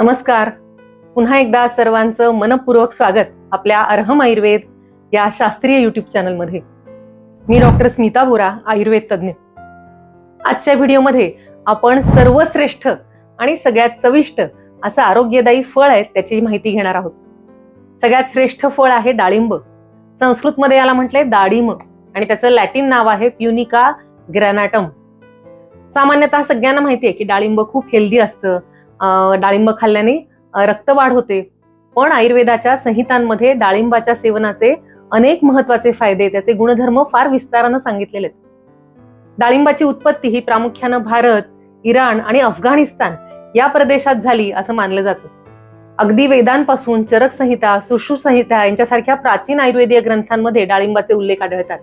नमस्कार. पुन्हा एकदा सर्वांचं मनपूर्वक स्वागत आपल्या अर्हम आयुर्वेद या शास्त्रीय युट्यूब चॅनलमध्ये मी डॉक्टर स्मिता बोरा आयुर्वेद तज्ज्ञ. आजच्या व्हिडिओमध्ये आपण सर्वश्रेष्ठ आणि सगळ्यात चविष्ट असं आरोग्यदायी फळ आहे त्याची माहिती घेणार आहोत. सगळ्यात श्रेष्ठ फळ आहे डाळिंब. संस्कृतमध्ये याला म्हटलंय दाडिम आणि त्याचं लॅटिन नाव आहे प्युनिका ग्रॅनाटम. सामान्यतः सगळ्यांना माहिती आहे की डाळिंब खूप हेल्दी असतं डाळिंब खाल्ल्याने रक्तवाढ होते. पण आयुर्वेदाच्या संहितांमध्ये डाळिंबाच्या सेवनाचे अनेक महत्त्वाचे फायदे त्याचे गुणधर्म फार विस्तारानं सांगितलेले आहेत. डाळिंबाची उत्पत्ती ही प्रामुख्यानं भारत इराण आणि अफगाणिस्तान या प्रदेशात झाली असं मानलं जातं. अगदी वेदांपासून चरक संहिता सुश्रू संहिता यांच्यासारख्या प्राचीन आयुर्वेदीय ग्रंथांमध्ये डाळिंबाचे उल्लेख आढळतात.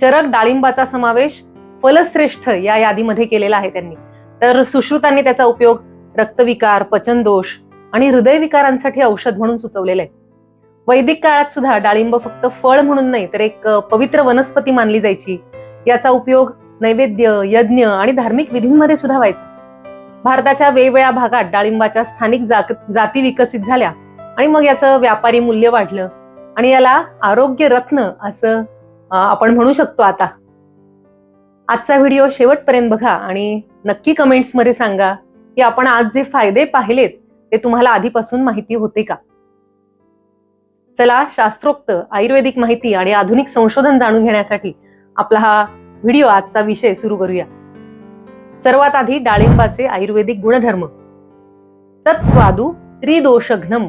चरक डाळिंबाचा समावेश फलश्रेष्ठ या यादीमध्ये केलेला आहे त्यांनी. तर सुश्रुतांनी त्याचा उपयोग रक्तविकार पचनदोष आणि हृदयविकारांसाठी औषध म्हणून सुचवलेलं आहे वैदिक काळात सुद्धा डाळिंब फक्त फळ म्हणून नाही तर एक पवित्र वनस्पती मानली जायची. याचा उपयोग नैवेद्य यज्ञ आणि धार्मिक विधींमध्ये सुद्धा व्हायचा. भारताच्या वेगवेगळ्या भागात डाळिंबाच्या स्थानिक जाती विकसित झाल्या आणि मग याचं व्यापारी मूल्य वाढलं आणि याला आरोग्य रत्न असं आपण म्हणू शकतो आता. आजचा व्हिडिओ शेवटपर्यंत बघा आणि नक्की कमेंट्समध्ये सांगा की आपण आज जे फायदे पाहिलेत ते तुम्हाला आधीपासून माहिती होते का? चला शास्त्रोक्त आयुर्वेदिक माहिती आणि आधुनिक संशोधन जाणून घेण्यासाठी आपला हा व्हिडिओ आजचा विषय सुरू करूया. सर्वात आधी डाळिंबाचे आयुर्वेदिक गुणधर्म. तत्स्वादू त्रिदोषघ्नम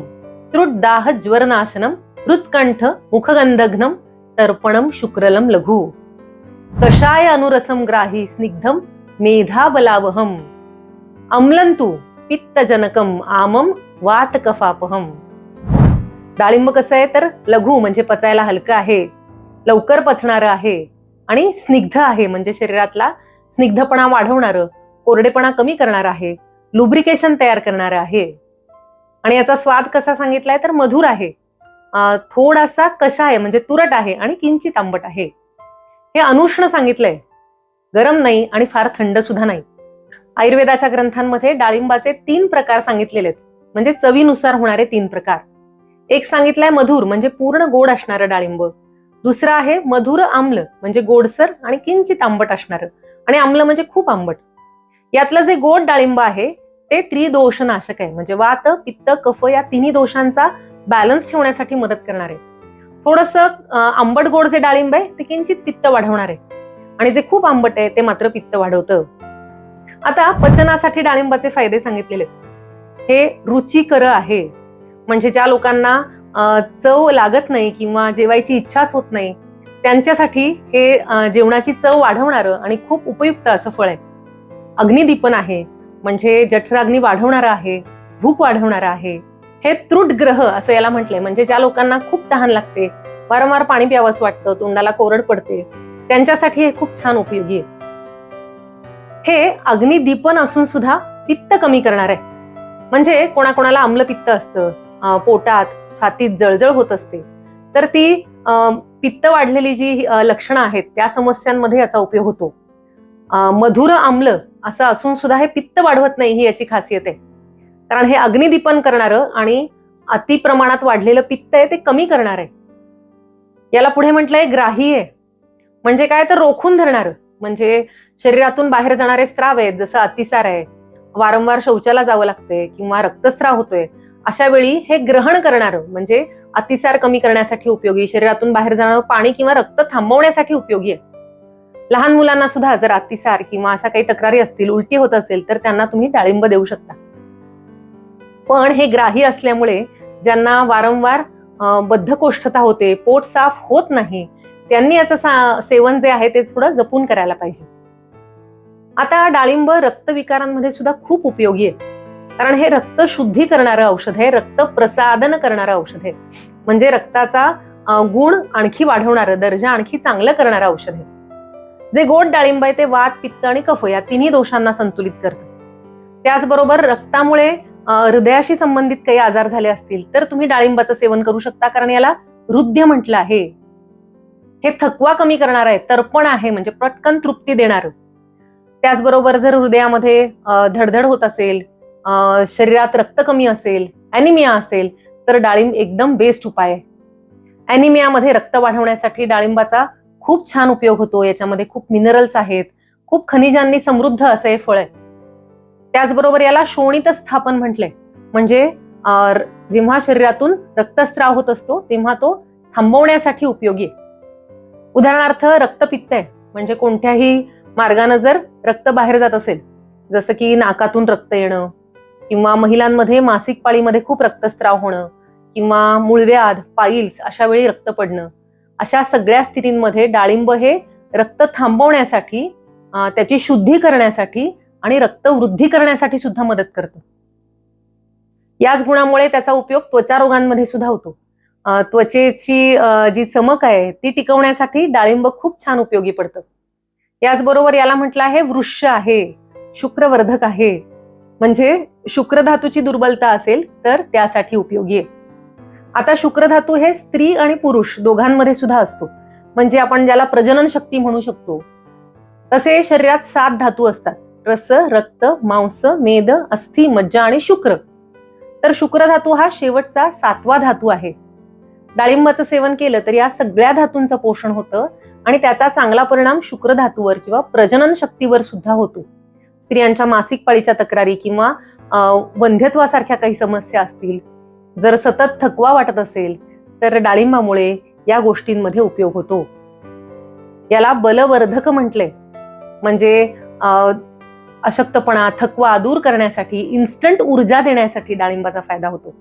त्रुड्डाह ज्वरनाशनम हृत्कंठ मुखगंधघ्नम तर्पणम शुक्रलम लघु. कषाय अनुरसम ग्राही स्निग्धम मेधाबलावहम. अम्लंतू पित्तजनकम आमम वातकफापहम. डाळिंब कसं आहे तर लघु म्हणजे पचायला हलकं आहे लवकर पचणारं आहे आणि स्निग्ध आहे म्हणजे शरीरातला स्निग्धपणा वाढवणारं कोरडेपणा कमी करणार आहे लुब्रिकेशन तयार करणार आहे. आणि याचा स्वाद कसा सांगितलाय तर मधुर आहे. थोडासा कशा आहे म्हणजे तुरट आहे आणि किंचित आंबट आहे. हे अनुष्ण सांगितलंय. गरम नाही आणि फार थंड सुद्धा नाही. आयुर्वेदाच्या ग्रंथांमध्ये डाळिंबाचे तीन प्रकार सांगितलेले आहेत. म्हणजे चवीनुसार होणारे तीन प्रकार. एक सांगितलंय मधुर म्हणजे पूर्ण गोड असणारं डाळिंब. दुसरं आहे मधुर आम्ल म्हणजे गोडसर आणि किंचित आंबट असणारं. आणि आम्ल म्हणजे खूप आंबट. यातलं जे गोड डाळिंब आहे ते त्रिदोष नाशक आहे. म्हणजे वात पित्त कफ या तिन्ही दोषांचा बॅलन्स ठेवण्यासाठी मदत करणार आहे. थोडस आंबट गोड जे डाळिंब आहे ते किंचित पित्त वाढवणार आहे. आणि जे खूप आंबट आहे ते मात्र पित्त वाढवतं. आता पचनासाठी डाळिंबाचे फायदे सांगितलेले. हे रुचिकर आहे. म्हणजे ज्या लोकांना चव लागत नाही किंवा जेवायची इच्छाच होत नाही त्यांच्यासाठी हे जेवणाची चव वाढवणारं आणि खूप उपयुक्त असं फळ आहे. अग्निदीपन आहे. म्हणजे जठराग्नी वाढवणारं आहे भूक वाढवणारं आहे. हे त्रुट ग्रह असं याला म्हटलंय. म्हणजे ज्या लोकांना खूप तहान लागते वारंवार पाणी प्यावंसं वाटतं तोंडाला कोरड पडते त्यांच्यासाठी हे खूप छान उपयोगी आहे. हे अग्निदीपन असून सुद्धा पित्त कमी करणार आहे. म्हणजे कोणाकोणाला आम्ल पित्त असतं पोटात छातीत जळजळ होत असते. तर ती अं, पित्त वाढलेली जी लक्षणं आहेत त्या समस्यांमध्ये याचा उपयोग होतो. मधुर आम्ल असं असून सुद्धा हे पित्त वाढवत नाही ही याची खासियत आहे. कारण हे अग्निदीपन करणारं आणि अति प्रमाणात वाढलेलं पित्त आहे ते कमी करणार आहे. याला पुढे म्हटलंय ग्राही आहे म्हणजे काय? तर रोखून धरणार. म्हणजे शरीरातून बाहेर जाणारे स्त्राव आहेत जसं अतिसार आहे वारंवार शौचाला जावं लागतंय किंवा रक्तस्राव होतोय अशा वेळी हे ग्रहण करणारं म्हणजे अतिसार कमी करण्यासाठी उपयोगी शरीरातून बाहेर जाणारं पाणी किंवा रक्त थांबवण्यासाठी उपयोगी आहे. लहान मुलांना सुद्धा जर अतिसार किंवा अशा काही तक्रारी असतील उलटी होत असेल तर त्यांना तुम्ही डाळिंब देऊ शकता. पण हे ग्राही असल्यामुळे ज्यांना वारंवार बद्धकोष्ठता होते पोट साफ होत नाही त्यांनी याचं सेवन जे आहे ते थोडं जपून करायला पाहिजे. आता डाळिंब रक्तविकारांमध्ये सुद्धा खूप उपयोगी आहे. कारण हे रक्त शुद्धी करणारं औषध आहे रक्त प्रसादन करणारं औषध आहे. म्हणजे रक्ताचा गुण आणखी वाढवणारं दर्जा आणखी चांगलं करणारं औषध आहे. जे गोड डाळिंब आहे ते वात पित्त आणि कफ या तिन्ही दोषांना संतुलित करतं. त्याचबरोबर रक्तामुळे हृदयाशी संबंधित काही आजार झाले असतील तर तुम्ही डाळिंबाचं सेवन करू शकता. कारण याला हृदय म्हटलं आहे. हे थकवा कमी करणार आहे तर्पण आहे म्हणजे पटकन तृप्ती देणारं. त्याचबरोबर जर हृदयामध्ये धडधड होत असेल अं, शरीरात रक्त कमी असेल अॅनिमिया असेल तर डाळिंब एकदम बेस्ट उपाय आहे. अॅनिमियामध्ये रक्त वाढवण्यासाठी डाळिंबाचा खूप छान उपयोग होतो. याच्यामध्ये खूप मिनरल्स आहेत. खूप खनिजांनी समृद्ध असं हे फळ आहे. त्याचबरोबर याला शोणित स्थापन म्हटलंय. म्हणजे जेव्हा शरीरातून रक्तस्राव होत असतो तेव्हा तो थांबवण्यासाठी उपयोगी आहे. उदाहरणार्थ रक्तपित्त आहे. म्हणजे कोणत्याही मार्गानं जर रक्त बाहेर जात असेल जसं की नाकातून रक्त येणं किंवा महिलांमध्ये मासिक पाळीमध्ये खूप रक्तस्त्राव होणं किंवा मूळव्याध पाईल्स अशा वेळी रक्त पडणं अशा सगळ्या स्थितींमध्ये डाळिंब हे रक्त थांबवण्यासाठी त्याची शुद्धी करण्यासाठी आणि रक्त वृद्धी करण्यासाठी सुद्धा मदत करतं. याच गुणामुळे त्याचा उपयोग त्वचा रोगांमध्ये सुद्धा होतो. त्वचेची जी चमक आहे ती टिकवण्यासाठी डाळिंब खूप छान उपयोगी पडतं. याचबरोबर याला म्हटलं आहे वृक्ष आहे शुक्रवर्धक आहे. म्हणजे शुक्रधातूची दुर्बलता असेल तर त्यासाठी उपयोगी आहे. आता शुक्रधातू हे स्त्री आणि पुरुष दोघांमध्ये सुद्धा असतो. म्हणजे आपण ज्याला प्रजनन शक्ती म्हणू शकतो तसे शरीरात सात धातू असतात. रस रक्त मांस मेद अस्थि मज्जा आणि शुक्र. तर शुक्र धातू हा शेवटचा सातवा धातू आहे. डाळिंबाचं सेवन केलं तर या सगळ्या धातूंचं पोषण होतं आणि त्याचा चांगला परिणाम शुक्रधातूवर किंवा प्रजनन शक्तीवर सुद्धा होतो. स्त्रियांच्या मासिक पाळीच्या तक्रारी किंवा अं, वंध्यत्वासारख्या काही समस्या असतील जर सतत थकवा वाटत असेल तर डाळिंबामुळे या गोष्टींमध्ये उपयोग होतो. याला बलवर्धक म्हटले. म्हणजे अं, अशक्तपणा थकवा दूर करण्यासाठी इन्स्टंट ऊर्जा देण्यासाठी डाळिंबाचा फायदा होतो.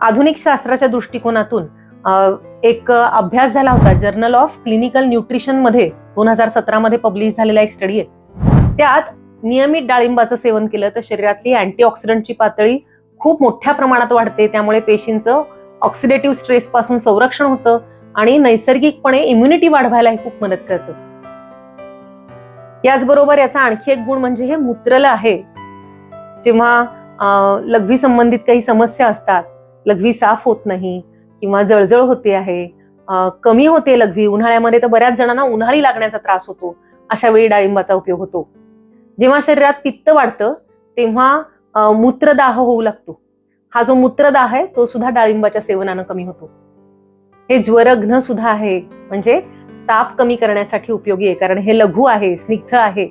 आधुनिक शास्त्राच्या दृष्टिकोनातून अं, एक अभ्यास झाला होता जर्नल ऑफ क्लिनिकल न्यूट्रिशनमध्ये दोन हजार सतरामध्ये पब्लिश झालेला एक स्टडी आहे. त्यात नियमित डाळिंबाचं सेवन केलं तर शरीरातली अँटीऑक्सिडंटची पातळी खूप मोठ्या प्रमाणात वाढते त्यामुळे पेशींचं ऑक्सिडेटिव्ह स्ट्रेस पासून संरक्षण होतं आणि नैसर्गिकपणे इम्युनिटी वाढवायला हे खूप मदत करतं. याचबरोबर याचा आणखी एक गुण म्हणजे हे मूत्रल आहे. जेव्हा लघवी संबंधित काही समस्या असतात लघवी साफ होत नाही किंवा जळजळ होते आहे कमी होते लघवी उन्हाळ्यामध्ये तर बऱ्याच जणांना उन्हाळी लागण्याचा त्रास होतो अशा वेळी डाळिंबाचा उपयोग होतो. जेव्हा शरीरात पित्त वाढतं तेव्हा मूत्रदाह होऊ लागतो. हा जो मूत्रदाह आहे तो सुद्धा डाळिंबाच्या सेवनानं कमी होतो. हे ज्वरघ्न सुद्धा आहे म्हणजे ताप कमी करण्यासाठी उपयोगी आहे कारण हे लघु आहे स्निग्ध आहे.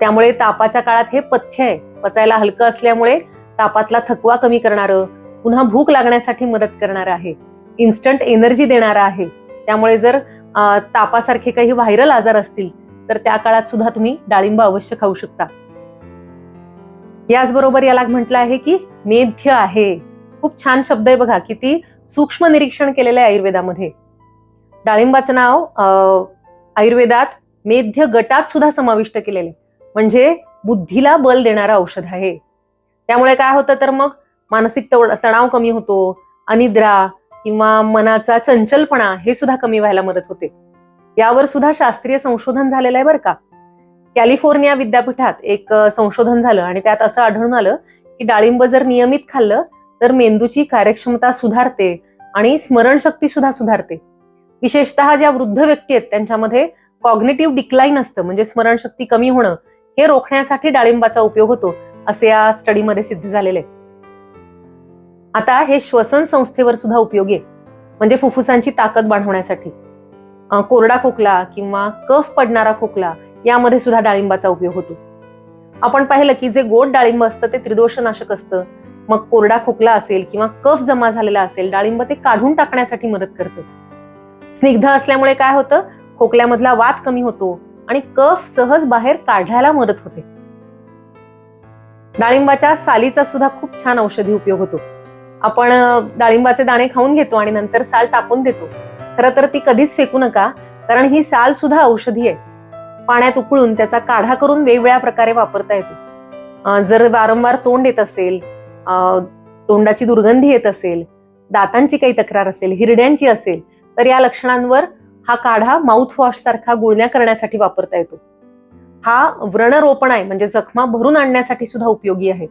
त्यामुळे तापाच्या काळात हे पथ्य आहे. पचायला हलकं असल्यामुळे तापातला थकवा कमी करणारं पुन्हा भूक लागण्यासाठी मदत करणार आहे. इन्स्टंट एनर्जी देणार आहे. त्यामुळे जर तापासारखे काही व्हायरल आजार असतील तर त्या काळात सुद्धा तुम्ही डाळिंब अवश्य खाऊ शकता. याचबरोबर याला म्हटलं आहे की मेध्य आहे. खूप छान शब्द आहे बघा किती सूक्ष्म निरीक्षण केलेलं आहे आयुर्वेदामध्ये. डाळिंबाचं नाव अं, आयुर्वेदात मेध्य गटात सुद्धा समाविष्ट केलेले म्हणजे बुद्धीला बल देणारं औषध आहे. त्यामुळे काय होतं तर मग मानसिक तव- तणाव कमी होतो अनिद्रा किंवा मनाचा चंचलपणा हे सुद्धा कमी व्हायला मदत होते. यावर सुद्धा शास्त्रीय संशोधन झालेलं आहे बरं का. कॅलिफोर्निया विद्यापीठात एक संशोधन झालं आणि त्यात असं आढळून आलं की डाळिंब जर नियमित खाल्लं तर मेंदूची कार्यक्षमता सुधारते आणि स्मरणशक्ती सुद्धा सुधारते. विशेषतः ज्या वृद्ध व्यक्ती आहेत त्यांच्यामध्ये कॉग्नेटिव्ह डिक्लाईन असतं म्हणजे स्मरणशक्ती कमी होणं हे रोखण्यासाठी डाळिंबाचा उपयोग होतो असे या स्टडीमध्ये सिद्ध झालेले आहे. आता हे श्वसन संस्थेवर सुद्धा उपयोगी आहे. म्हणजे फुफ्फुसांची ताकद वाढवण्यासाठी. कोरडा खोकला किंवा कफ पडणारा खोकला यामध्ये सुद्धा डाळिंबाचा उपयोग होतो. आपण पाहिलं की जे गोड डाळिंब असतं ते त्रिदोषनाशक असतं. मग कोरडा खोकला असेल किंवा कफ जमा झालेला असेल डाळिंब ते काढून टाकण्यासाठी मदत करतं. स्निग्ध असल्यामुळे काय होतं? खोकल्यामधला वात कमी होतो आणि कफ सहज बाहेर काढायला मदत होते. डाळिंबाच्या सालीचा सुद्धा खूप छान औषधी उपयोग होतो. आपण डाळिंबाचे दाणे खाऊन घेतो आणि नंतर साल टाकून देतो. खरं तर ती कधीच फेकू नका कारण ही साल सुद्धा औषधी आहे. पाण्यात उकळून त्याचा काढा करून वेगवेगळ्या प्रकारे वापरता येतो. जर वारंवार तोंड येत असेल तोंडाची दुर्गंधी येत असेल दातांची काही तक्रार असेल हिरड्यांची असेल तर या लक्षणांवर हा काढा माउथ वॉश सारखा गुळण्या करण्यासाठी वापरता येतो. हा व्रणरोपण आहे म्हणजे जखमा भरून आणण्यासाठी सुद्धा उपयोगी आहे.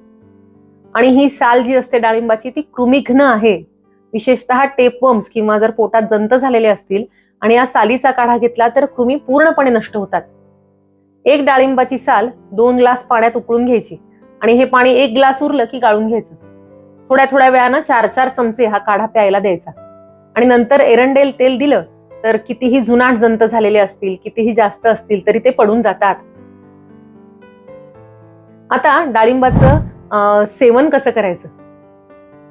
आणि ही साल जी असते डाळिंबाची ती कृमिघ्न आहे. विशेषतः टेपवम्स किंवा जर पोटात जंत झालेले असतील आणि या सालीचा काढा घेतला तर कृमी पूर्णपणे नष्ट होतात. एक डाळिंबाची साल दोन ग्लास पाण्यात उकळून घ्यायची आणि हे पाणी एक ग्लास उरलं की गाळून घ्यायचं. थोड्या थोड्या वेळानं चार चार चमचे हा काढा प्यायला द्यायचा. आणि नंतर एरंडेल तेल दिलं तर कितीही जुनाट जंत झालेले असतील कितीही जास्त असतील तरी ते पडून जातात. आता डाळिंबाचं सेवन कसं करायचं?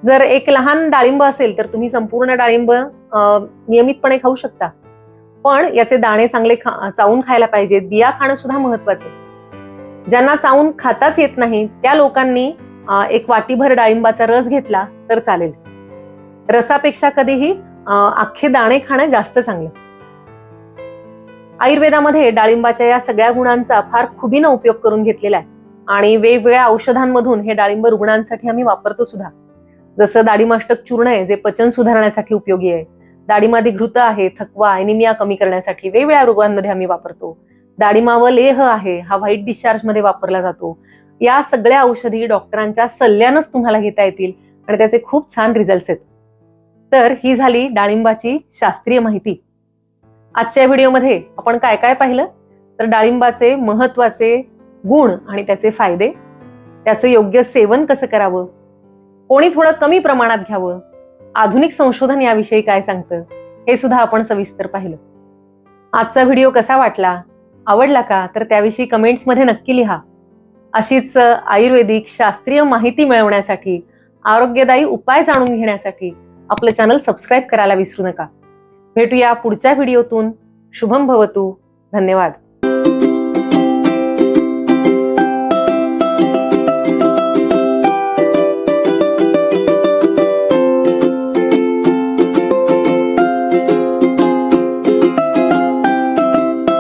जर एक लहान डाळिंब असेल तर तुम्ही संपूर्ण डाळिंब अं, नियमितपणे खाऊ शकता. पण याचे दाणे चांगले खा चावून खायला पाहिजेत. बिया खाणं सुद्धा महत्वाचं आहे. ज्यांना चावून खाताच येत नाही त्या लोकांनी एक वाटीभर डाळिंबाचा रस घेतला तर चालेल. रसापेक्षा कधीही अं, अख्खे दाणे खाणं जास्त चांगलं. आयुर्वेदामध्ये डाळिंबाच्या या सगळ्या गुणांचा फार खुबीनं उपयोग करून घेतलेला आहे. आणि वेगवेगळ्या औषधांमधून हे डाळिंब रुग्णांसाठी आम्ही वापरतो सुद्धा. जसं दाढीमाष्टक चूर्ण आहे जे पचन सुधारण्यासाठी उपयोगी आहे. दाढीमादी घृत आहे थकवा एनिमिया कमी करण्यासाठी वेगवेगळ्या रोगांमध्ये आम्ही वापरतो. दाढीमा व लेह आहे हा व्हाईट डिस्चार्जमध्ये वापरला जातो. या सगळ्या औषधी डॉक्टरांच्या सल्ल्यानंच तुम्हाला घेता येतील आणि त्याचे खूप छान रिझल्ट आहेत. तर ही झाली डाळिंबाची शास्त्रीय माहिती. आजच्या व्हिडिओमध्ये आपण काय काय पाहिलं? तर डाळिंबाचे महत्त्वाचे गुण आणि त्याचे फायदे. त्याचं योग्य सेवन कसं करावं? कोणी थोडं कमी प्रमाणात घ्यावं? आधुनिक संशोधन याविषयी काय सांगतं? हे सुद्धा आपण सविस्तर पाहिलं. आजचा व्हिडिओ कसा वाटला? आवडला का? तर त्याविषयी कमेंट्समध्ये नक्की लिहा. अशीच आयुर्वेदिक शास्त्रीय माहिती मिळवण्यासाठी आरोग्यदायी उपाय जाणून घेण्यासाठी आपलं चॅनल सबस्क्राईब करायला विसरू नका. भेटूया पुढच्या व्हिडिओतून. शुभम भवतू. धन्यवाद.